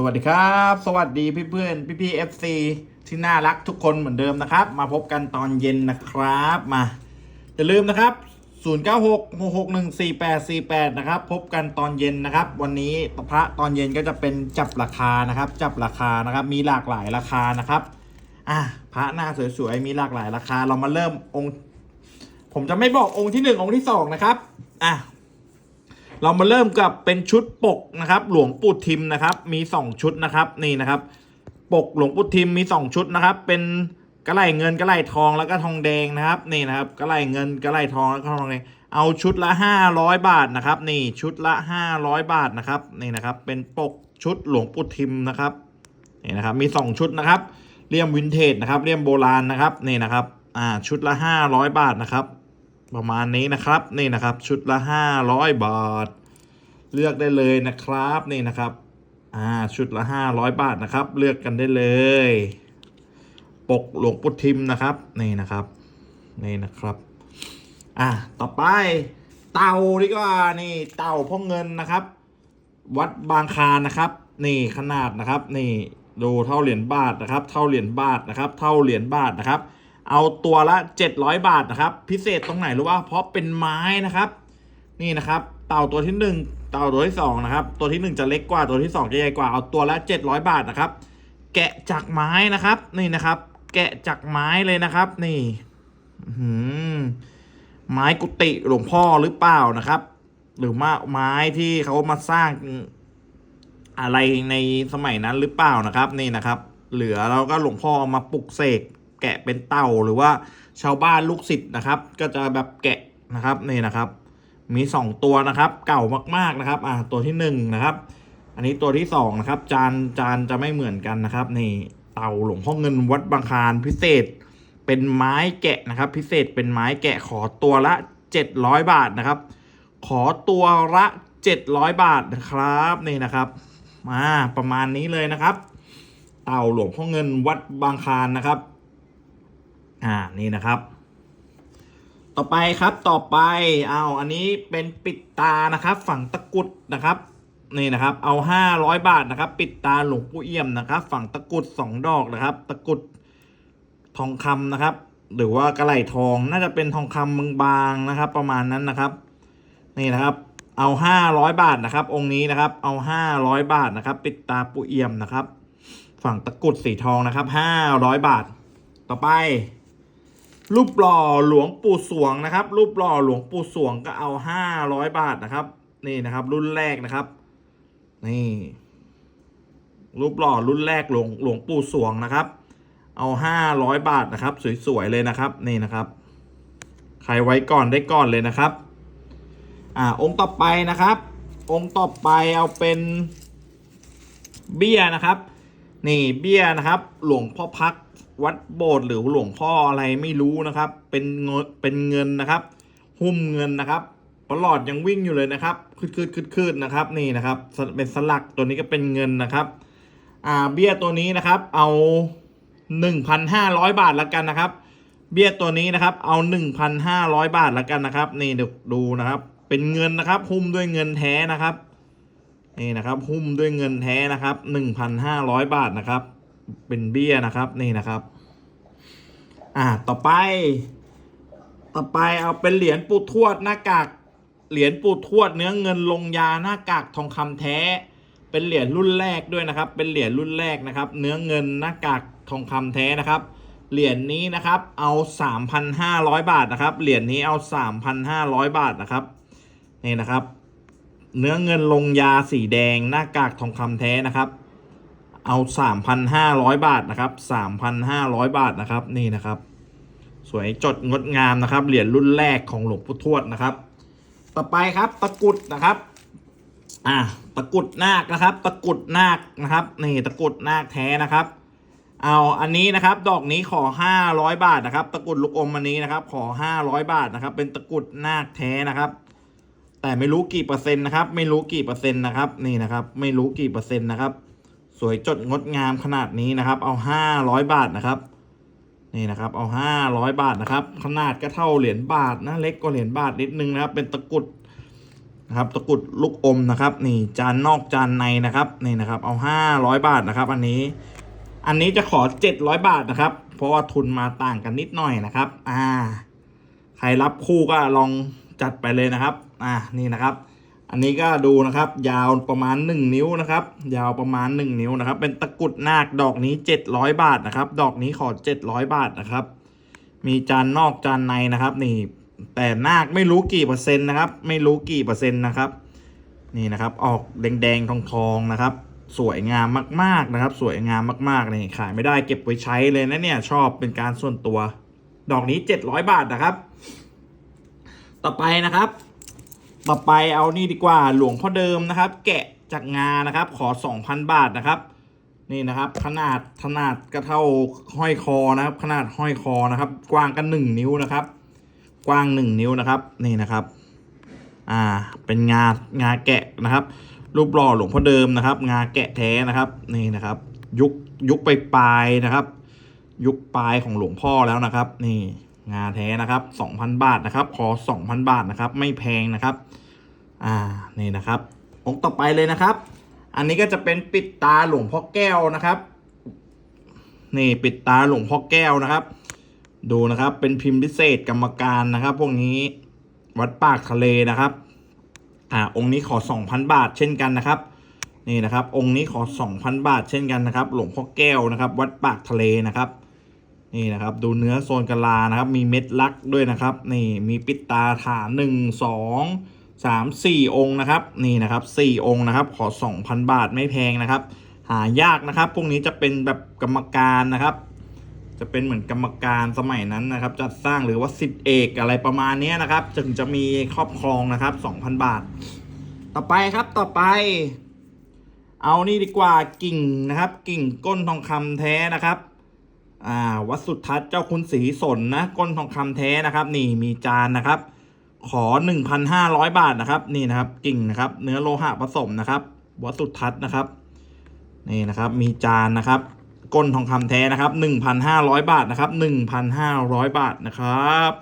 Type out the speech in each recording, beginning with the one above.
สวัสดีครับ สวัสดีพี่เพื่อนพี่พี่เอฟซีที่น่ารักทุกคนเหมือนเดิมนะครับ มาพบกันตอนเย็นนะครับมาอย่าลืมนะครับ 0966614848 นะครับ พบกันตอนเย็นนะครับ วันนี้พระตอนเย็นก็จะเป็นจับราคานะครับ จับราคานะครับ มีหลากหลายราคานะครับอะพระหน้าสวยๆมีหลากหลายราคา เรามาเริ่มองค์ ผมจะไม่บอกองค์ที่หนึ่งองค์ที่สองนะครับอะ เรามาเริ่มกับเป็นชุดปกนะครับ หลวงปู่ทิมนะครับ มีสองชุดนะครับนี่นะครับ ปกหลวงปู่ทิมมีสองชุดนะครับ เป็นกระไหลเงินกระไหลทองแล้วก็ทองแดงนะครับนี่นะครับกระไหลเงินกระไหลทองแล้วก็ทองแดงเอาชุดละห้าร้อยบาทนะครับ นี่ชุดละห้าร้อยบาทนะครับนี่นะครับ เป็นปกชุดหลวงปู่ทิมนะครับนี่นะครับมีสองชุดนะครับเลี่ยมวินเทจนะครับเลี่ยมโบราณนะครับนี่นะครับอ่าชุดละห้าร้อยบาทนะครับ ประมาณนี้นะครับนี่นะครับชุดละห้าร้อยบาท เลือกได้เลยนะครับนี่นะครับอ่าชุดละห้าร้อยบาทนะครับ เลือกกันได้เลย ปกหลวงปู่ทิมนะครับนี่นะครับนี่นะครับอ่าต่อไปเต่าดีกว่านี่เต่าพ่อเงินนะครับ วัดบางคานะครับ นี่ขนาดนะครับ นี่ดูเท่าเหรียญบาทนะครับ เท่าเหรียญบาทนะครับ เท่าเหรียญบาทนะครับ เอาตัวละ 700 บาทนะครับ พิเศษตรงไหนรู้ว่าเพราะเป็นไม้นะครับ นี่นะครับ เต่าตัวที่หนึ่งเต่าตัวที่สองนะครับ ตัวที่หนึ่งจะเล็กกว่าตัวที่สองจะใหญ่กว่าเอาตัวละ 700 บาทนะครับ แกะจากไม้นะครับ นี่นะครับ แกะจากไม้เลยนะครับ นี่หือไม้กุฏิหลวงพ่อหรือเปล่านะครับ หรือว่าไม้ที่เขามาสร้างอะไรในสมัยนั้นหรือเปล่านะครับ นี่นะครับ เหลือเราก็หลวงพ่อเอามาปลุกเสก แกะเป็นเต่าหรือว่าชาวบ้านลูกศิษย์นะครับ ก็จะแบบแกะนะครับนี่นะครับ มีสองตัวนะครับ เก่ามากๆนะครับอ่าตัวที่หนึ่งนะครับ อันนี้ตัวที่สองนะครับจานจานจะไม่เหมือนกันนะครับนี่เต่าหลวงพ่อเงินวัดบางคานพิเศษ เป็นไม้แกะนะครับ พิเศษเป็นไม้แกะขอตัวละเจ็ดร้อยบาทนะครับ ขอตัวละเจ็ดร้อยบาทนะครับนี่นะครับมาประมาณนี้เลยนะครับ เต่าหลวงพ่อเงินวัดบางคานนะครับ อ่านี่นะครับ ต่อไปครับต่อไปเอาอันนี้เป็นปิดตานะครับ ฝั่งตะกุดนะครับนี่นะครับ เอาห้าร้อยบาทนะครับ ปิดตาหลวงปู่เอี่ยมนะครับ ฝั่งตะกุดสองดอกนะครับ ตะกุดทองคำนะครับ หรือว่ากระไหลทองน่าจะเป็นทองคำบางๆนะครับ ประมาณนั้นนะครับ นี่นะครับเอาห้าร้อยบาทนะครับ องค์นี้นะครับ เอาห้าร้อยบาทนะครับ ปิดตาปู่เอี่ยมนะครับ ฝั่งตะกุดสีทองนะครับห้าร้อยบาท ต่อไป รูปหล่อหลวงปู่สวงนะครับ รูปหล่อหลวงปู่สวงก็เอาห้าร้อยบาทนะครับ นี่นะครับ รุ่นแรกนะครับ นี่ รูปหล่อรุ่นแรกหลวงหลวงปู่สวงนะครับ เอาห้าร้อยบาทนะครับ สวยๆเลยนะครับ นี่นะครับ ใครไว้ก่อนได้ก่อนเลยนะครับ อ่า องค์ต่อไปนะครับ องค์ต่อไปเอาเป็นเบี้ยนะครับ นี่เบี้ยนะครับ หลวงพ่อพัก วัดโบสถ์หรือหลวงพ่ออะไรไม่รู้นะครับ เป็นเงินเป็นเงินนะครับ หุ้มเงินนะครับประหลอดยังวิ่งอยู่เลยนะครับคืดคืดคืดคืดนะครับนี่นะครับ เป็นสลักตัวนี้ก็เป็นเงินนะครับ อ่าเบี้ยตัวนี้นะครับ เอาหนึ่งพันห้าร้อยบาทละกันนะครับ เบี้ยตัวนี้นะครับ เอาหนึ่งพันห้าร้อยบาทละกันนะครับ นี่เดี๋ยวดูนะครับ เป็นเงินนะครับ หุ้มด้วยเงินแท้นะครับนี่นะครับ หุ้มด้วยเงินแท้นะครับหนึ่งพันห้าร้อยบาทนะครับ เป็นเบี้ยนะครับนี่นะครับ อ่าต่อไป ต่อไปเอาเป็นเหรียญปูทวดหน้ากากเหรียญปูทวดเนื้อเงินลงยาหน้ากากทองคำแท้ เป็นเหรียญรุ่นแรกด้วยนะครับ เป็นเหรียญรุ่นแรกนะครับ เนื้อเงินหน้ากากทองคำแท้นะครับ เหรียญนี้นะครับเอา 3,500 บาทนะครับ เหรียญนี้เอา 3,500 บาทนะครับนี่นะครับ เนื้อเงินลงยาสีแดงหน้ากากทองคำแท้นะครับ เอา 3,500 บาทนะครับ 3,500 บาทนะครับนี่นะครับ สวยจดงดงามนะครับ เหรียญรุ่นแรกของหลวงปู่ทวดนะครับ ต่อไปครับตะกุดนะครับอ่าตะกุดนาคนะครับ ตะกุดนาคนะครับนี่ตะกุดนาคแท้นะครับ เอาอันนี้นะครับ ดอกนี้ขอ 500 บาทนะครับ ตะกุดลูกอมอันนี้นะครับ ขอ 500 บาทนะครับ เป็นตะกุดนาคแท้นะครับแต่ไม่รู้กี่เปอร์เซ็นต์นะครับ ไม่รู้กี่เปอร์เซ็นต์นะครับ นี่นะครับ ไม่รู้กี่เปอร์เซ็นต์นะครับ สวยจดงดงามขนาดนี้นะครับ เอา 500 บาทนะครับ นี่นะครับ เอา 500 บาทนะครับ ขนาดก็เท่าเหรียญบาทนะ เล็กกว่าเหรียญบาทนิดนึงนะครับ เป็นตะกุดนะครับ ตะกุดลูกอมนะครับ นี่จานนอกจานในนะครับ นี่นะครับ เอาห้าร้อยบาทนะครับ อันนี้ อันนี้จะขอเจ็ดร้อยบาทนะครับ เพราะว่าทุนมาต่างกันนิดหน่อยนะครับ อ่า ใครรับคู่ก็ลองจัดไปเลยนะครับ อ่า นี่นะครับ อันนี้ก็ดูนะครับ ยาวประมาณ 1 นิ้วนะครับ ยาวประมาณ 1 นิ้วนะครับ เป็นตะกรุดนาคดอกนี้ 700 บาทนะครับ ดอกนี้ขอ 700 บาทนะครับ มีจานนอกจานในนะครับ นี่ แต่นาคไม่รู้กี่เปอร์เซ็นต์นะครับ ไม่รู้กี่เปอร์เซ็นต์นะครับ นี่นะครับ ออกแดงๆทองๆนะครับ สวยงามมากๆนะครับ สวยงามมากๆนี่ขายไม่ได้เก็บไว้ใช้เลยนะเนี่ยชอบเป็นการส่วนตัว ดอกนี้ 700 บาทนะครับ ต่อไปนะครับ ต่อไปเอานี่ดีกว่าหลวงพ่อเดิมนะครับ แกะจากงานะครับ ขอ 2,000 บาทนะครับ นี่นะครับ ขนาดขนาดก็เท่าห้อยคอนะครับ ขนาดห้อยคอนะครับ กว้างกัน 1 นิ้วนะครับ กว้าง 1 นิ้วนะครับ นี่นะครับ อ่าเป็นงางาแกะนะครับ รูปหล่อหลวงพ่อเดิมนะครับ งาแกะแท้นะครับนี่นะครับ ยุคยุคไปปลายนะครับ ยุคปลายของหลวงพ่อแล้วนะครับ นี่ งาแท้นะครับ 2,000 บาทนะครับ ขอ 2,000 บาทนะครับ ไม่แพงนะครับ อ่า นี่นะครับองค์ต่อไปเลยนะครับ อันนี้ก็จะเป็นปิดตาหลวงพ่อแก้วนะครับ นี่ปิดตาหลวงพ่อแก้วนะครับ ดูนะครับ เป็นพิมพ์พิเศษกรรมการนะครับ พวกนี้วัดปากทะเลนะครับ อ่า องค์นี้ขอ 2,000 บาทเช่นกันนะครับนี่นะครับ องค์นี้ขอ 2,000 บาทเช่นกันนะครับ หลวงพ่อแก้วนะครับ วัดปากทะเลนะครับ นี่นะครับดูเนื้อโซนกะลานะครับ มีเม็ดลักด้วยนะครับ นี่มีปิดตาฐานหนึ่งสองสามสี่องค์นะครับ นี่นะครับสี่องค์นะครับ ขอ2,000บาทไม่แพงนะครับ หายากนะครับ พวกนี้จะเป็นแบบกรรมการนะครับ จะเป็นเหมือนกรรมการสมัยนั้นนะครับ จัดสร้างหรือว่าสิทธิเอกอะไรประมาณนี้นะครับ จึงจะมีครอบครองนะครับ2,000บาท ต่อไปครับต่อไปเอานี่ดีกว่ากิ่งนะครับ กิ่งก้นทองคำแท้นะครับ อ่าวัดสุทัศน์เจ้าคุณศรีสนนะก้นทองคำแท้นะครับ นี่มีจานนะครับ ขอ 1,500 บาทนะครับ นี่นะครับกิ่งนะครับ เนื้อโลหะผสมนะครับ วัดสุทัศน์นะครับนี่นะครับมีจานนะครับก้นทองคำแท้นะครับ 1,500 บาทนะครับ 1,500 บาทนะครับ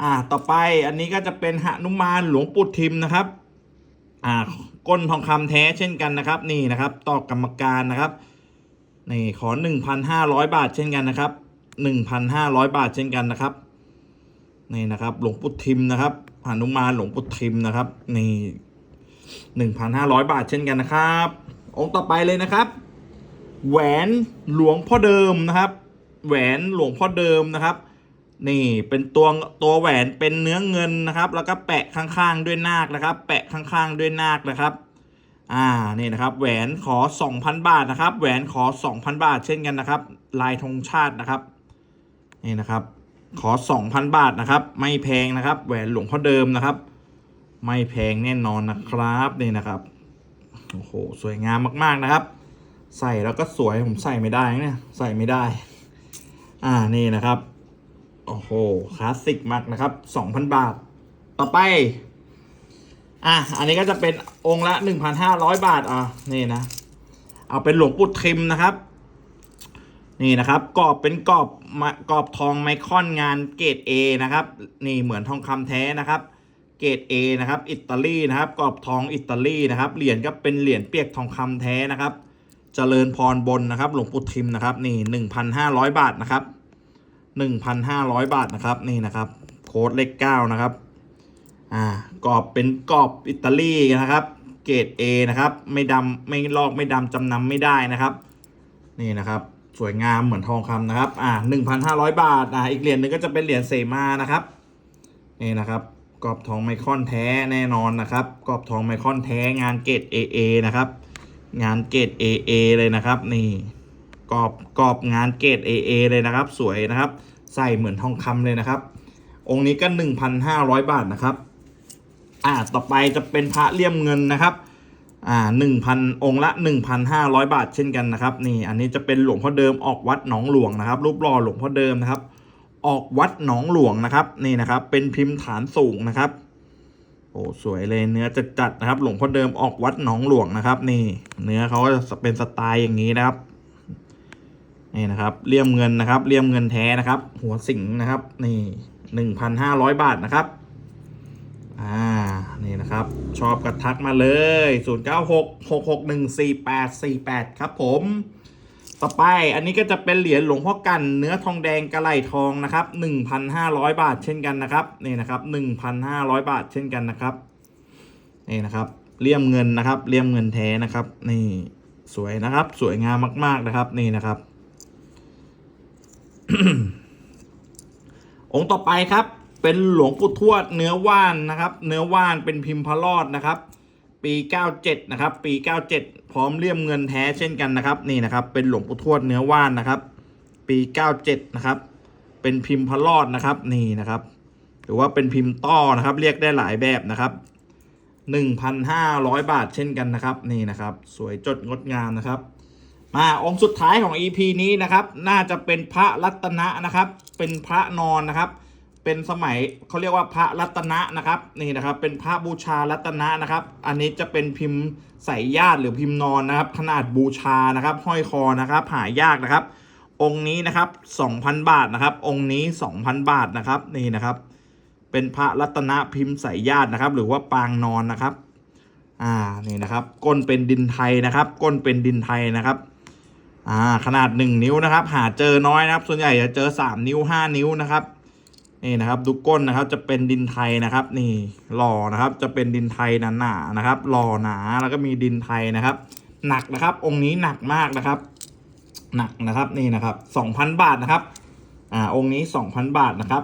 อ่าต่อไปอันนี้ก็จะเป็นหนุมานหลวงปู่ทิมนะครับอ่าก้นทองคำแท้เช่นกันนะครับ นี่นะครับ ต่อกรรมการนะครับ นี่ขอ 1,500 บาทเช่นกันนะครับ 1,500 บาทเช่นกันนะครับนี่นะครับ หลวงปู่ทิมนะครับหนุมานหลวงปู่ทิมนะครับนี่1,500บาทเช่นกันนะครับ องค์ต่อไปเลยนะครับ แหวนหลวงพ่อเดิมนะครับ แหวนหลวงพ่อเดิมนะครับ นี่เป็นตัวตัวแหวนเป็นเนื้อเงินนะครับ แล้วก็แปะข้างๆด้วยนาคนะครับ แปะข้างๆด้วยนาคนะครับ อ่านี่นะครับแหวนขอ 2,000 บาทนะครับ แหวนขอ 2,000 บาท เช่นกันนะครับ ลายธงชาตินะครับนี่นะครับ ขอ 2,000 บาทนะครับ ไม่แพงนะครับ แหวนหลวงพ่อเดิมนะครับ ไม่แพงแน่นอนนะครับนี่นะครับโอ้โหสวยงามมาก ๆนะครับ ใส่แล้วก็สวยผมใส่ไม่ได้เนี่ยใส่ไม่ได้ อ่านี่นะครับโอ้โหคลาสสิกมากนะครับ 2,000 บาท ต่อไป อะอันนี้ก็จะเป็นองค์ละ1,500บาทอะนี่นะ เอาเป็นหลวงปู่ทิมนะครับ นี่นะครับกรอบเป็นกรอบมะกรอบทองไมคอนงานเกรด A นะครับ นี่เหมือนทองคำแท้นะครับ เกรด A นะครับอิตาลีนะครับกรอบทองอิตาลีนะครับเหรียญก็เป็นเหรียญเปียกทองคำแท้นะครับเจริญพรบนนะครับ หลวงปู่ทิมนะครับ นี่1,500บาทนะครับ1,500บาทนะครับ นี่นะครับ โค้ดเลข9นะครับ อ่ากรอบเป็นกรอบอิตาลีนะครับ เกรด A นะครับ ไม่ดำไม่ลอกไม่ดำจำนำไม่ได้นะครับ นี่นะครับ สวยงามเหมือนทองคำนะครับ อ่าหนึ่งพันห้าร้อยบาท อ่าอีกเหรียญหนึ่งก็จะเป็นเหรียญเสมานะครับ นี่นะครับกรอบทองไมคอนแท้แน่นอนนะครับกรอบทองไมคอนแท้งานเกรด AA นะครับ งานเกรด AA เลยนะครับนี่กรอบกรอบงานเกรด AA เลยนะครับ สวยนะครับ ใส่เหมือนทองคำเลยนะครับ องค์นี้ก็หนึ่งพันห้าร้อยบาทนะครับ อ่าต่อไปจะเป็นพระเลี่ยมเงินนะครับอ่าหนึ่งพันองค์ละหนึ่งพันห้าร้อยบาทเช่นกันนะครับนี่อันนี้จะเป็นหลวงพ่อเดิมออกวัดหนองหลวงนะครับรูปหล่อหลวงพ่อเดิมนะครับ ออกวัดหนองหลวงนะครับนี่นะครับ เป็นพิมพ์ฐานสูงนะครับโอ้สวยเลยเนื้อจะจัดนะครับ หลวงพ่อเดิมออกวัดหนองหลวงนะครับ นี่ เนื้อเขาก็จะเป็นสไตล์อย่างนี้นะครับนี่นะครับเลี่ยมเงินนะครับเลี่ยมเงินแท้นะครับ หัวสิงนะครับ นี่หนึ่งพันห้าร้อยบาทนะครับ อ่า นี่นะครับ ชอบกระทักมาเลย 0 9 6 6 6 1 4 8 4 8 ครับผม ต่อไปอันนี้ก็จะเป็นเหรียญหลวงพ่อกัน เนื้อทองแดงกระไหลทองนะครับ 1,500 บาทเช่นกันนะครับ นี่นะครับ 1,500 บาทเช่นกันนะครับ นี่นะครับเลี่ยมเงินนะครับเลี่ยมเงินแท้นะครับ นี่สวยนะครับ สวยงามมาก ๆนะครับ นี่นะครับ องค์ต่อไปครับ เป็นหลวงปู่ทวดเนื้อว่านนะครับ เนื้อว่านเป็นพิมพ์พระรอดนะครับ ปี 97 นะครับ ปี 97 พร้อมเลี่ยมเงินแท้เช่นกันนะครับ นี่นะครับ เป็นหลวงปู่ทวดเนื้อว่านนะครับ ปี 97 นะครับ เป็นพิมพ์พระรอดนะครับ นี่นะครับ หรือว่าเป็นพิมพ์ต้อนะครับ เรียกได้หลายแบบนะครับ 1,500 บาทเช่นกันนะครับ นี่นะครับ สวยจดงดงามนะครับมาองค์สุดท้ายของ EP นี้นะครับ น่าจะเป็นพระรัตนะนะครับ เป็นพระนอนนะครับ เป็นสมัยเขาเรียกว่าพระรัตนะนะครับนี่นะครับ เป็นพระบูชารัตนะนะครับ อันนี้จะเป็นพิมพ์ใส่ญาติหรือพิมพ์นอนนะครับ ขนาดบูชานะครับ ห้อยคอนะครับ หายากนะครับ องค์นี้นะครับ 2,000 บาทนะครับ องค์นี้ 2,000 บาทนะครับนี่นะครับ เป็นพระรัตนะพิมพ์ใส่ญาตินะครับ หรือว่าปางนอนนะครับ อ่านี่นะครับ ก้นเป็นดินไทยนะครับ ก้นเป็นดินไทยนะครับอ่าขนาด 1 นิ้วนะครับ หาเจอน้อยนะครับ ส่วนใหญ่จะเจอ 3 นิ้ว 5 นิ้วนะครับ นี่นะครับดูก้นนะครับจะเป็นดินไทยนะครับ นี่หล่อนะครับจะเป็นดินไทยหนาๆนะครับ หล่อหนาแล้วก็มีดินไทยนะครับ หนักนะครับ องค์นี้หนักมากนะครับ หนักนะครับนี่นะครับ2,000บาทนะครับ อ่าองค์นี้2,000บาทนะครับ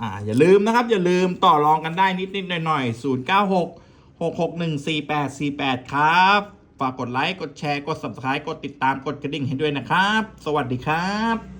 อ่าอย่าลืมนะครับ อย่าลืมต่อรองกันได้นิดๆหน่อยๆ0 9 6 6 6 1 4 8 4 8ครับฝากกดไลค์กดแชร์กด subscribe กดติดตามกดกระดิ่งให้ด้วยนะครับ สวัสดีครับ